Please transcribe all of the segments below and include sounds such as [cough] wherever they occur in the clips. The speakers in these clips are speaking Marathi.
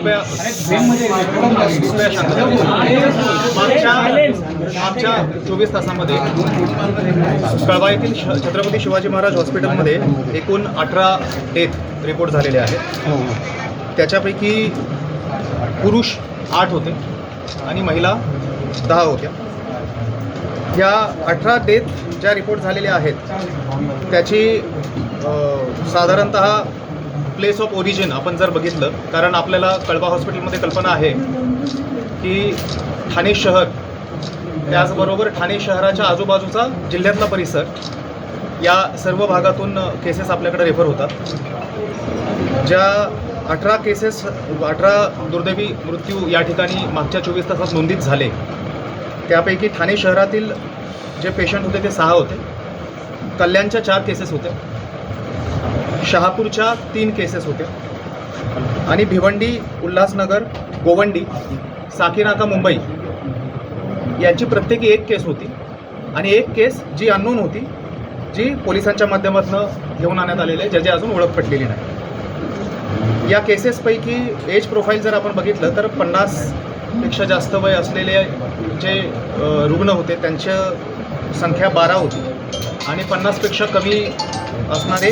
कृपया कृपया मागच्या मागच्या चोवीस तासामध्ये कळवा येथील छत्रपती शिवाजी महाराज हॉस्पिटलमध्ये एकूण अठरा डेथ रिपोर्ट झालेले आहेत. त्याच्यापैकी पुरुष आठ होते आणि महिला दहा होत्या. या अठरा डेथ ज्या रिपोर्ट झालेल्या आहेत त्याची साधारणत साधारणतः प्लेस ऑफ ओरिजिन आपण जर बघितलं कारण आपल्याला कळवा हॉस्पिटलमध्ये कल्पना आहे की ठाणे शहर त्याचबरोबर ठाणे शहराच्या आजूबाजूचा जिल्ह्यातला परिसर या सर्व भागातून केसेस आपल्याकडे रेफर होतात. ज्या अठरा केसेस अठरा दुर्दैवी मृत्यू या ठिकाणी मागच्या चोवीस तासात नोंदीत झाले त्यापैकी ठाणे शहरातील जे पेशंट होते ते सहा होते. कल्याणच्या चार केसेस होत्या शहापूरच्या तीन केसेस होत्या. आणि भिवंडी उल्हासनगर गोवंडी साकीनाका मुंबई यांची प्रत्येकी एक केस होती. आणि एक केस जी अननोन होती जी पोलिसांच्या माध्यमातून घेऊन आणण्यात आलेली आहे ज्याची अजून ओळख पटलेली नाही. या केसेसपैकी एज प्रोफाईल जर आपण बघितलं तर पन्नासपेक्षा जास्त वय असलेले जे रुग्ण होते त्यांच्या संख्या बारा होती. आणि पन्नासपेक्षा कमी असणारे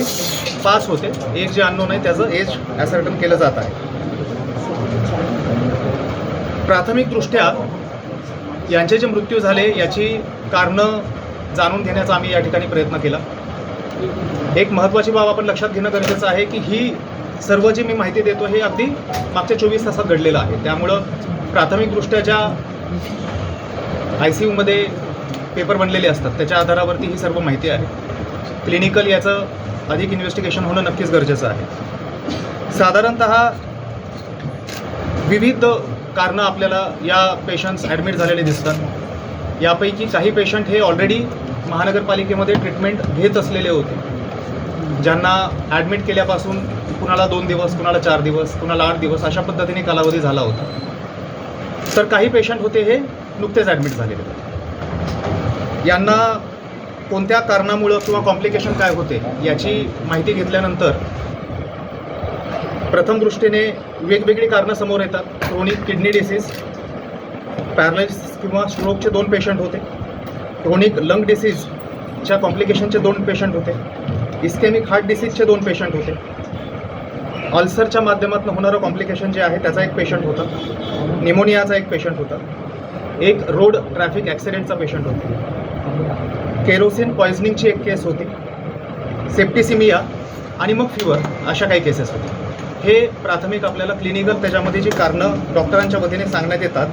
पाच होते. एक जे अननोन आहे त्याचं एज ॲसर्टन केलं जात आहे. प्राथमिकदृष्ट्या यांचे जे मृत्यू झाले याची कारणं जाणून घेण्याचा आम्ही या ठिकाणी प्रयत्न केला. एक महत्त्वाची बाब आपण लक्षात घेणं गरजेचं आहे की ही सर्व जी मी माहिती देतो हे अगदी मागच्या चोवीस तासात घडलेलं आहे. त्यामुळं प्राथमिकदृष्ट्या ज्या आय सी यूमध्ये पेपर बनलेले असतात. त्याच्या आधारावरती ही सर्व माहिती आहे. क्लिनिकल याचं अधिक इन्व्हेस्टिगेशन होणं नक्कीच गरजेचं आहे. साधारणत विविध कारणं आपल्याला या पेशंट्स ॲडमिट झालेले दिसतात. यापैकी काही पेशंट हे ऑलरेडी महानगरपालिकेमध्ये ट्रीटमेंट घेत असलेले होते. ज्यांना ॲडमिट केल्यापासून कुणाला दोन दिवस कुणाला चार दिवस कुणाला आठ दिवस अशा पद्धतीने कालावधी झाला होता. तर काही पेशंट होते हे नुकतेच ॲडमिट झालेले होते. यांना कोणत्या कारणामुळं किंवा कॉम्प्लिकेशन काय होते याची माहिती घेतल्यानंतर प्रथम दृष्टीने वेगवेगळी कारणं समोर येतात. क्रोनिक किडनी डिसीज पॅरालिसिस किंवा स्ट्रोकचे दोन पेशंट होते. क्रोनिक लंग डिसीजच्या कॉम्प्लिकेशनचे दोन पेशंट होते. इस्केमिक हार्ट डिसीजचे दोन पेशंट होते. अल्सरच्या माध्यमातून होणारं कॉम्प्लिकेशन जे आहे त्याचा एक पेशंट होता. निमोनियाचा एक पेशंट होता. एक रोड ट्रॅफिक ॲक्सिडेंटचा पेशंट होता. केरोसिन पॉयझनिंगची एक केस होती. सेप्टिसिमिया आणि मग फिवर अशा काही केसेस होत्या हे प्राथमिक आपल्याला क्लिनिकल त्याच्यामध्ये जी कारणं डॉक्टरांच्या वतीने सांगण्यात येतात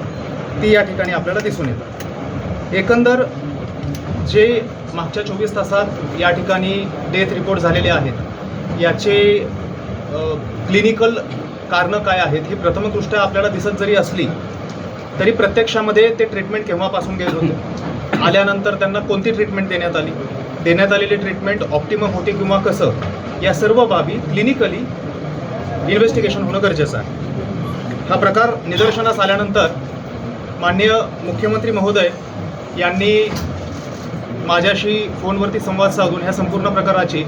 ती या ठिकाणी आपल्याला दिसून येतात. एकंदर जे मागच्या चोवीस तासात या ठिकाणी डेथ रिपोर्ट झालेले आहेत याचे क्लिनिकल कारणं काय आहेत ही प्रथमदृष्ट्या आपल्याला दिसत जरी असली तरी प्रत्यक्षामध्ये ते ट्रीटमेंट केव्हापासून गेले होते? आल्यानंतर त्यांना कोणती ट्रीटमेंट देण्यात आली? देण्यात आलेली ट्रीटमेंट ऑप्टिमम होती किंवा कसं? या सर्व बाबी क्लिनिकली इन्व्हेस्टिगेशन होणं गरजेचं आहे. हा प्रकार निदर्शनास आल्यानंतर माननीय मुख्यमंत्री महोदय यांनी माझ्याशी फोनवरती संवाद साधून ह्या संपूर्ण प्रकाराची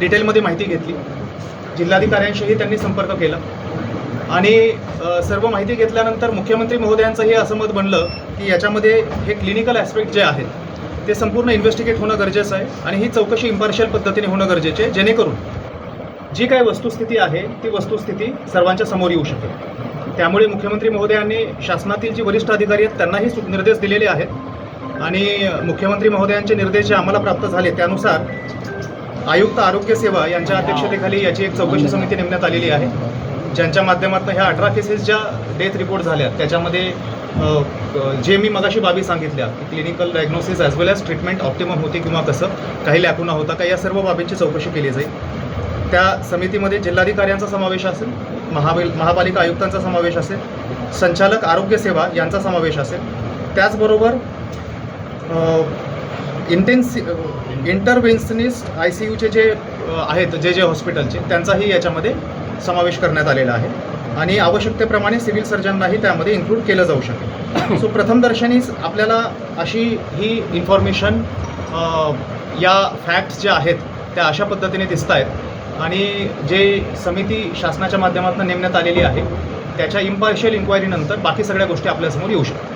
डिटेलमध्ये माहिती घेतली. जिल्हाधिकाऱ्यांशीही त्यांनी संपर्क केला. आणि सर्व माहिती घेतल्यानंतर मुख्यमंत्री महोदयांचंही असं मत बनलं की याच्यामध्ये हे क्लिनिकल ॲस्पेक्ट जे आहेत ते संपूर्ण इन्व्हेस्टिगेट होणं गरजेचं आहे आणि ही चौकशी इम्पार्शियल पद्धतीने होणं गरजेचे आहे जेणेकरून जी काही वस्तुस्थिती आहे ती वस्तुस्थिती सर्वांच्या समोर येऊ शकेल. त्यामुळे मुख्यमंत्री महोदयांनी शासनातील जी वरिष्ठ अधिकारी आहेत त्यांनाही सु- निर्देश दिलेले आहेत. आणि मुख्यमंत्री महोदयांचे निर्देश जे आम्हाला प्राप्त झाले त्यानुसार आयुक्त आरोग्य सेवा यांच्या अध्यक्षतेखाली याची एक चौकशी समिती नेमण्यात आलेली आहे. ज्यांच्या माध्यमातून ह्या अठरा केसेस ज्या डेथ रिपोर्ट झाल्या त्याच्यामध्ये जे मी मगाशी बाबी सांगितल्या की clinical diagnosis as well as treatment optimum होती किंवा कसं काही लॅकुना होता का या सर्व बाबींची चौकशी केली जाईल. त्या समितीमध्ये जिल्हाधिकाऱ्यांचा समावेश असेल महाबिल महापालिका आयुक्तांचा समावेश असेल संचालक आरोग्य सेवा यांचा समावेश असेल. त्याचबरोबर इंटेन्सि इंटरव्हेन्शनिस्ट आय सी यूचे जे आहेत जे जे हॉस्पिटलचे त्यांचाही याच्यामध्ये समावेश करण्यात आलेला आहे. आणि आवश्यकतेप्रमाणे सिव्हिल सर्जनलाही त्यामध्ये इन्क्लूड केलं जाऊ शकेल. [coughs] सो प्रथमदर्शनीच आपल्याला अशी ही इन्फॉर्मेशन या फॅक्ट्स ज्या आहेत त्या अशा पद्धतीने दिसत आहेत आणि जे समिती शासनाच्या माध्यमातून नेमण्यात आलेली आहे त्याच्या इम्पार्शियल इन्क्वायरीनंतर बाकी सगळ्या गोष्टी आपल्यासमोर येऊ शकतात.